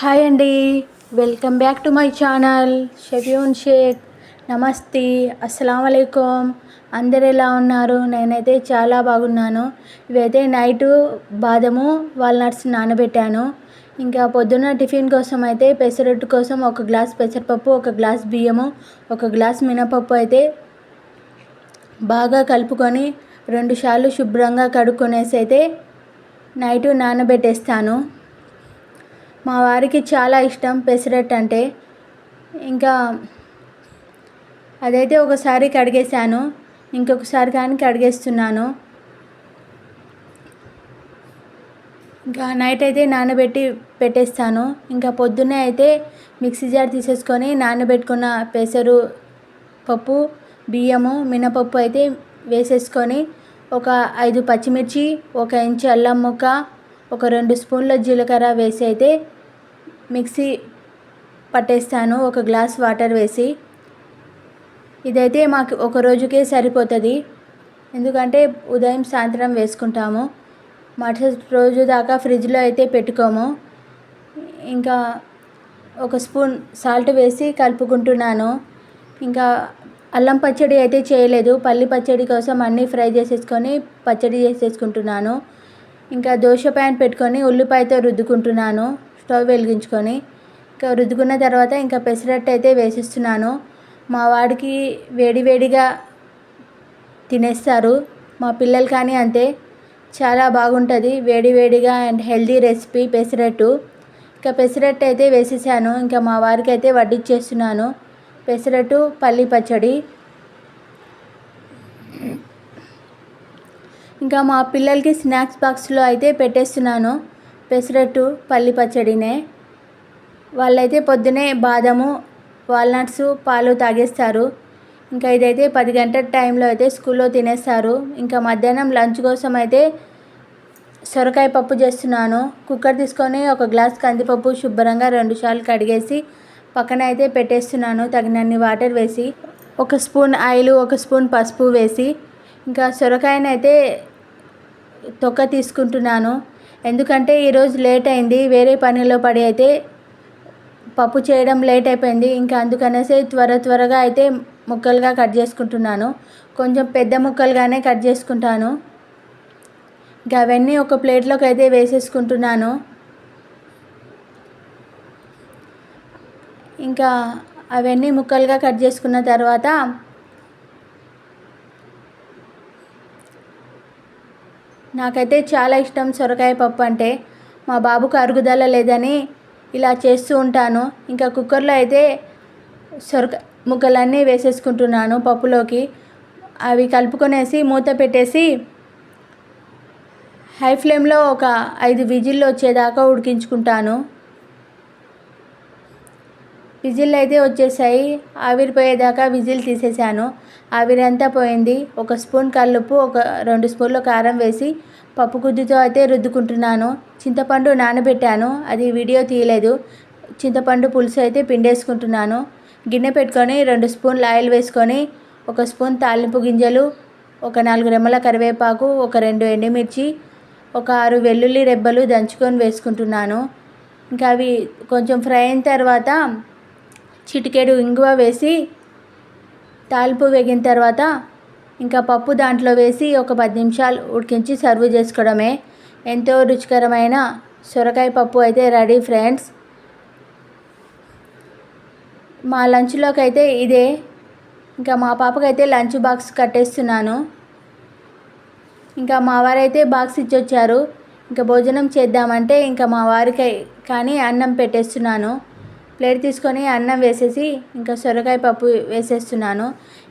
Hi అండి. Welcome back to my channel. Shafeen Shaikh. నమస్తే. అస్సలం అయికం అందరు ఎలా ఉన్నారు? నేనైతే చాలా బాగున్నాను. ఇవైతే నైటు బాదము వాల్నట్స్ నానబెట్టాను. ఇంకా పొద్దున్న టిఫిన్ కోసం అయితే పెసరట్టు కోసం ఒక గ్లాస్ పెసరపప్పు ఒక గ్లాస్ బియ్యము ఒక గ్లాస్ మినపప్పు అయితే బాగా కలుపుకొని రెండు సార్లు శుభ్రంగా కడుక్కునేసి అయితే నైటు నానబెట్టేస్తాను. మా వారికి చాలా ఇష్టం పెసరట్ అంటే. ఇంకా అదైతే ఒకసారి కడిగేసాను ఇంకొకసారి కానీ కడిగేస్తున్నాను. ఇంకా నైట్ అయితే నానబెట్టి పెట్టేస్తాను. ఇంకా పొద్దున్నే అయితే మిక్సీ జార్ తీసేసుకొని నానబెట్టుకున్న పెసరు పప్పు బియ్యము మినపప్పు అయితే వేసేసుకొని ఒక ఐదు పచ్చిమిర్చి ఒక ఇంచు అల్లం ముక్క ఒక రెండు స్పూన్ల జీలకర్ర వేసి అయితే మిక్సీ పట్టేస్తాను. ఒక గ్లాస్ వాటర్ వేసి. ఇదైతే మాకు ఒక రోజుకే సరిపోతుంది. ఎందుకంటే ఉదయం సాయంత్రం వేసుకుంటాము. మరుసటి రోజు దాకా ఫ్రిడ్జ్లో అయితే పెట్టుకోము. ఇంకా ఒక స్పూన్ సాల్ట్ వేసి కలుపుకుంటున్నాను. ఇంకా అల్లం పచ్చడి అయితే చేయలేదు. పల్లి పచ్చడి కోసం అన్నీ ఫ్రై చేసేసుకొని పచ్చడి చేసేసుకుంటున్నాను. ఇంకా దోశ ప్యాన్ పెట్టుకొని ఉల్లిపాయతో రుద్దుకుంటున్నాను స్టవ్ వెలిగించుకొని. ఇంకా రుద్దుకున్న తర్వాత ఇంకా పెసరట్టు అయితే వేసిస్తున్నాను. మా వాడికి వేడివేడిగా తినేస్తారు. మా పిల్లలు కానీ అంతే. చాలా బాగుంటుంది. వేడివేడిగా అండ్ హెల్దీ రెసిపీ పెసరట్టు. ఇంకా పెసరట్టు అయితే వేసేసాను. ఇంకా మా వారికి అయితే వడ్డిచ్చేస్తున్నాను. పెసరట్టు పల్లి పచ్చడి. ఇంకా మా పిల్లలకి స్నాక్స్ బాక్స్లో అయితే పెట్టేస్తున్నాను. పెసరట్టు పల్లి పచ్చడినే. వాళ్ళైతే పొద్దునే బాదము వాల్నట్స్ పాలు తాగేస్తారు. ఇంకా ఇదైతే పది గంటల టైంలో అయితే స్కూల్లో తినేస్తారు. ఇంకా మధ్యాహ్నం లంచ్ కోసం అయితే సొరకాయ పప్పు చేస్తున్నాను. కుక్కర్ తీసుకొని ఒక గ్లాస్ కందిపప్పు శుభ్రంగా రెండు సార్లు కడిగేసి పక్కన అయితే పెట్టేస్తున్నాను. తగినన్ని వాటర్ వేసి ఒక స్పూన్ ఆయిల్ ఒక స్పూన్ పసుపు వేసి ఇంకా సొరకాయనైతే తొక్క తీసుకుంటున్నాను. ఎందుకంటే ఈరోజు లేట్ అయింది వేరే పనిలో పడి అయితే పప్పు చేయడం లేట్ అయిపోయింది. ఇంకా అందుకనేసి త్వర త్వరగా అయితే ముక్కలుగా కట్ చేసుకుంటున్నాను. కొంచెం పెద్ద ముక్కలుగానే కట్ చేసుకుంటాను. ఇంకా అవన్నీ ఒక ప్లేట్లోకి అయితే వేసేసుకుంటున్నాను. ఇంకా అవన్నీ ముక్కలుగా కట్ చేసుకున్న తర్వాత నాకైతే చాలా ఇష్టం సొరకాయ పప్పు అంటే. మా బాబుకు అరుగుదల లేదని ఇలా చేస్తూ ఉంటాను. ఇంకా కుక్కర్లో అయితే సొరక ముక్కలన్నీ వేసేసుకుంటున్నాను పప్పులోకి. అవి కలుపుకొనేసి మూత పెట్టేసి హై ఫ్లేమ్లో ఒక ఐదు విజిల్లు వచ్చేదాకా ఉడికించుకుంటాను. విజిల్ అయితే వచ్చేసాయి. ఆవిరిపోయేదాకా విజిల్ తీసేసాను ఆవిరంతా పోయింది. ఒక స్పూన్ కల్లుప్పు ఒక రెండు స్పూన్ల కారం వేసి పప్పు గుద్దుతో అయితే రుద్దుకుంటున్నాను. చింతపండు నానబెట్టాను. అది వీడియో తీయలేదు. చింతపండు పులుసు అయితే పిండేసుకుంటున్నాను. గిన్నె పెట్టుకొని రెండు స్పూన్లు ఆయిల్ వేసుకొని ఒక స్పూన్ తాలింపు గింజలు ఒక నాలుగు రెమ్మల కరివేపాకు ఒక రెండు ఎండుమిర్చి ఒక ఆరు వెల్లుల్లి రెబ్బలు దంచుకొని వేసుకుంటున్నాను. ఇంకా అవి కొంచెం ఫ్రై అయిన తర్వాత చిటికెడు ఇంగువ వేసి తాలింపు వేగిన తర్వాత ఇంకా పప్పు దాంట్లో వేసి ఒక పది నిమిషాలు ఉడికించి సర్వ్ చేసుకోవడమే. ఎంతో రుచికరమైన సొరకాయ పప్పు అయితే రెడీ ఫ్రెండ్స్. మా లంచ్లోకి అయితే ఇదే. ఇంకా మా పాపకైతే లంచ్ బాక్స్ కట్టేస్తున్నాను. ఇంకా మా వారైతే బాక్స్ ఇచ్చొచ్చారు. ఇంకా భోజనం చేద్దామంటే ఇంకా మా వారికి కానీ అన్నం పెట్టేస్తున్నాను. ప్లేట్ తీసుకొని అన్నం వేసేసి ఇంకా సొరకాయ పప్పు వేసేస్తున్నాను.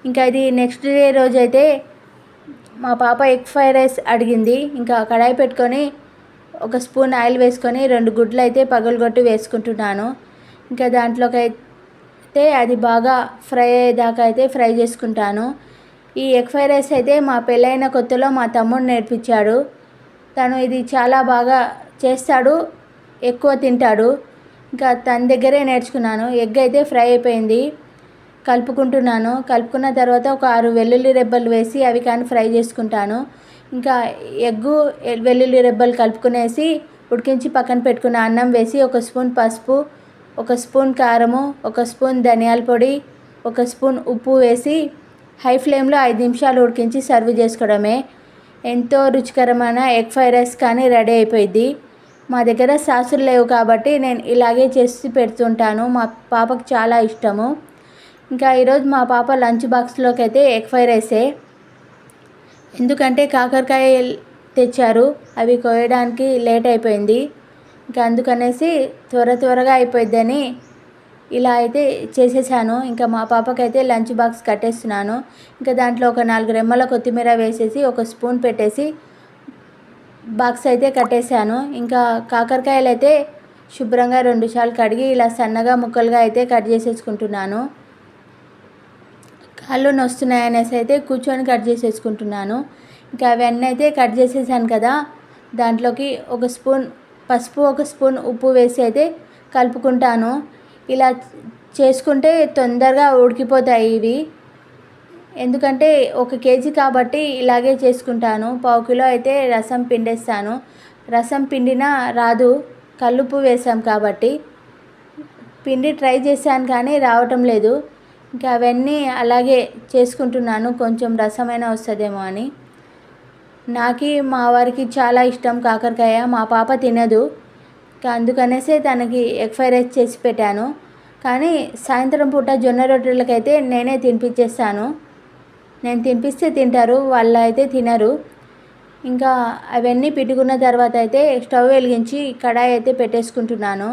ఇంకా ఇది నెక్స్ట్ డే రోజు అయితే మా పాప ఎగ్ ఫ్రైడ్ రైస్ అడిగింది. ఇంకా కడాయి పెట్టుకొని ఒక స్పూన్ ఆయిల్ వేసుకొని రెండు గుడ్లు అయితే పగలగొట్టి వేసుకుంటున్నాను. ఇంకా దాంట్లోకి అయితే అది బాగా ఫ్రై అయ్యేదాకా అయితే ఫ్రై చేసుకుంటాను. ఈ ఎగ్ ఫ్రైడ్ రైస్ అయితే మా పెళ్ళైన కొత్తలో మా తమ్ముడు నేర్పించాడు. తను ఇది చాలా బాగా చేస్తాడు ఎక్కువ తింటాడు. ఇంకా తన దగ్గరే నేర్చుకున్నాను. ఎగ్ అయితే ఫ్రై అయిపోయింది. కలుపుకుంటున్నాను. కలుపుకున్న తర్వాత ఒక ఆరు వెల్లుల్లి రెబ్బలు వేసి అవి కానీ ఫ్రై చేసుకుంటాను. ఇంకా ఎగ్గు వెల్లుల్లి రెబ్బలు కలుపుకునేసి ఉడికించి పక్కన పెట్టుకున్న అన్నం వేసి ఒక స్పూన్ పసుపు ఒక స్పూన్ కారము ఒక స్పూన్ ధనియాల పొడి ఒక స్పూన్ ఉప్పు వేసి హై ఫ్లేమ్లో ఐదు నిమిషాలు ఉడికించి సర్వ్ చేసుకోవడమే. ఎంతో రుచికరమైన ఎగ్ ఫ్రైడ్ రైస్ కానీ రెడీ అయిపోయింది. మా దగ్గర సాసులు లేవు కాబట్టి నేను ఇలాగే చేసి పెడుతుంటాను. మా పాపకు చాలా ఇష్టము. ఇంకా ఈరోజు మా పాప లంచ్ బాక్స్లోకి అయితే ఎగ్ ఫ్రై రైసే. ఎందుకంటే కాకరకాయ తెచ్చారు. అవి కోయడానికి లేట్ అయిపోయింది. ఇంకా అందుకనేసి త్వర త్వరగా అయిపోయిద్దని ఇలా అయితే చేసేసాను. ఇంకా మా పాపకైతే లంచ్ బాక్స్ కట్టేస్తున్నాను. ఇంకా దాంట్లో ఒక నాలుగు రెమ్మల కొత్తిమీర వేసేసి ఒక స్పూన్ పెట్టేసి బాక్స్ అయితే కట్టేశాను. ఇంకా కాకరకాయలు అయితే శుభ్రంగా రెండుసార్లు కడిగి ఇలా సన్నగా ముక్కలుగా అయితే కట్ చేసేసుకుంటున్నాను. కాళ్ళు నొస్తున్నాయి అనేసి అయితే కూర్చొని కట్ చేసేసుకుంటున్నాను. ఇంకా అవన్నీ అయితే కట్ చేసేసాను కదా. దాంట్లోకి ఒక స్పూన్ పసుపు ఒక స్పూన్ ఉప్పు వేసి అయితే కలుపుకుంటాను. ఇలా చేసుకుంటే తొందరగా ఉడికిపోతాయి ఇవి. ఎందుకంటే ఒక కేజీ కాబట్టి ఇలాగే చేసుకుంటాను. పావు కిలో అయితే రసం పిండేస్తాను. రసం పిండినా రాదు. కల్లుప్పు వేసాం కాబట్టి. పిండి ట్రై చేశాను కానీ రావటం లేదు. ఇంకా అవన్నీ అలాగే చేసుకుంటున్నాను. కొంచెం రసమైన వస్తుందేమో అని. నాకు మా వారికి చాలా ఇష్టం కాకరకాయ. మా పాప తినదు. అందుకనేసే తనకి ఎగ్ ఫ్రైడ్ రైస్ చేసి పెట్టాను. కానీ సాయంత్రం పూట జొన్న రొట్టెలకైతే నేనే తినిపించేస్తాను. నేను తినిపిస్తే తింటారు వాళ్ళు అయితే తినరు. ఇంకా అవన్నీ పెట్టుకున్న తర్వాత అయితే స్టవ్ వెలిగించి కడాయి అయితే పెట్టేసుకుంటున్నాను.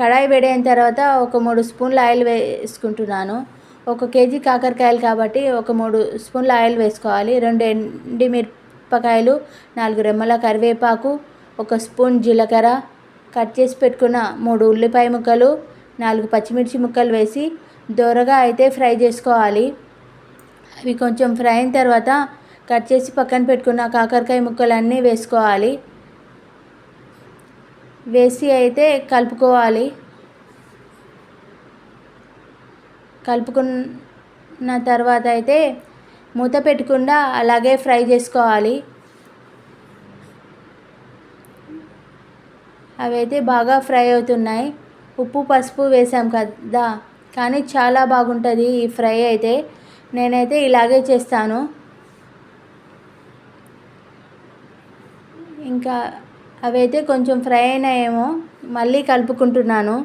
కడాయి వేడైన తర్వాత ఒక మూడు స్పూన్ల ఆయిల్ వేసుకుంటున్నాను. ఒక కేజీ కాకరకాయలు కాబట్టి ఒక మూడు స్పూన్ల ఆయిల్ వేసుకోవాలి. రెండు ఎండి మిరపకాయలు నాలుగు రెమ్మల కరివేపాకు ఒక స్పూన్ జీలకర్ర కట్ చేసి పెట్టుకున్న మూడు ఉల్లిపాయ ముక్కలు నాలుగు పచ్చిమిర్చి ముక్కలు వేసి దోరగా అయితే ఫ్రై చేసుకోవాలి. అవి కొంచెం ఫ్రై అయిన తర్వాత కట్ చేసి పక్కన పెట్టుకున్న కాకరకాయ ముక్కలన్నీ వేసుకోవాలి. వేసి అయితే కలుపుకోవాలి. కలుపుకున్న తర్వాత అయితే మూత పెట్టకుండా అలాగే ఫ్రై చేసుకోవాలి. అవి అయితే బాగా ఫ్రై అవుతున్నాయి. ఉప్పు పసుపు వేసాం కదా కానీ చాలా బాగుంటుంది ఈ ఫ్రై అయితే. నేనైతే ఇలాగే చేస్తాను. ఇంకా అవైతే కొంచెం ఫ్రై అయినాయేమో మళ్ళీ కలుపుకుంటున్నాను.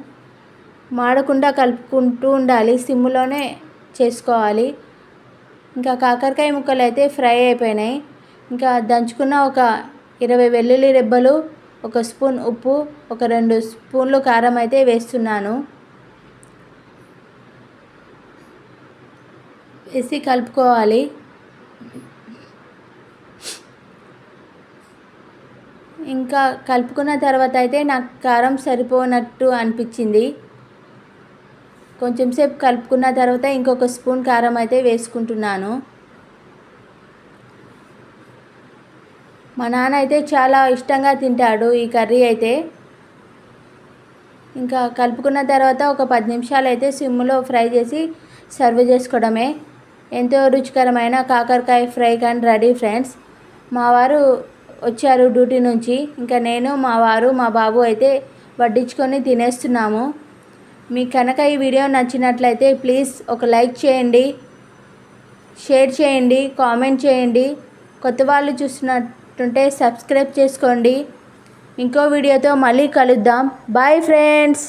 మాడకుండా కలుపుకుంటూ ఉండాలి సిమ్లోనే చేసుకోవాలి. ఇంకా కాకరకాయ ముక్కలు అయితే ఫ్రై అయిపోయినాయి. ఇంకా దంచుకున్న ఒక ఇరవై వెల్లుల్లి రెబ్బలు ఒక స్పూన్ ఉప్పు ఒక రెండు స్పూన్లు కారం అయితే వేస్తున్నాను. వేసి కలుపుకోవాలి. ఇంకా కలుపుకున్న తర్వాత అయితే నాకు కారం సరిపోనట్టు అనిపించింది. కొంచెం సేపు కలుపుకున్న తర్వాత ఇంకొక స్పూన్ కారం అయితే వేసుకుంటున్నాను. మా నాన్న అయితే చాలా ఇష్టంగా తింటాడు ఈ కర్రీ అయితే. ఇంకా కలుపుకున్న తర్వాత ఒక పది నిమిషాలు అయితే సిమ్లో ఫ్రై చేసి సర్వ్ చేసుకోవడమే. ఎంతో రుచికరమైన కాకరకాయ ఫ్రై కానీ రెడీ ఫ్రెండ్స్. మా వారు వచ్చారు డ్యూటీ నుంచి. ఇంకా నేను మా వారు మా బాబు అయితే వడ్డించుకొని తినేస్తున్నాము. మీకు కనుక ఈ వీడియో నచ్చినట్లయితే ప్లీజ్ ఒక లైక్ చేయండి షేర్ చేయండి కామెంట్ చేయండి. కొత్త వాళ్ళు చూస్తున్నట్టుంటే సబ్స్క్రైబ్ చేసుకోండి. ఇంకో వీడియోతో మళ్ళీ కలుద్దాం. Bye friends.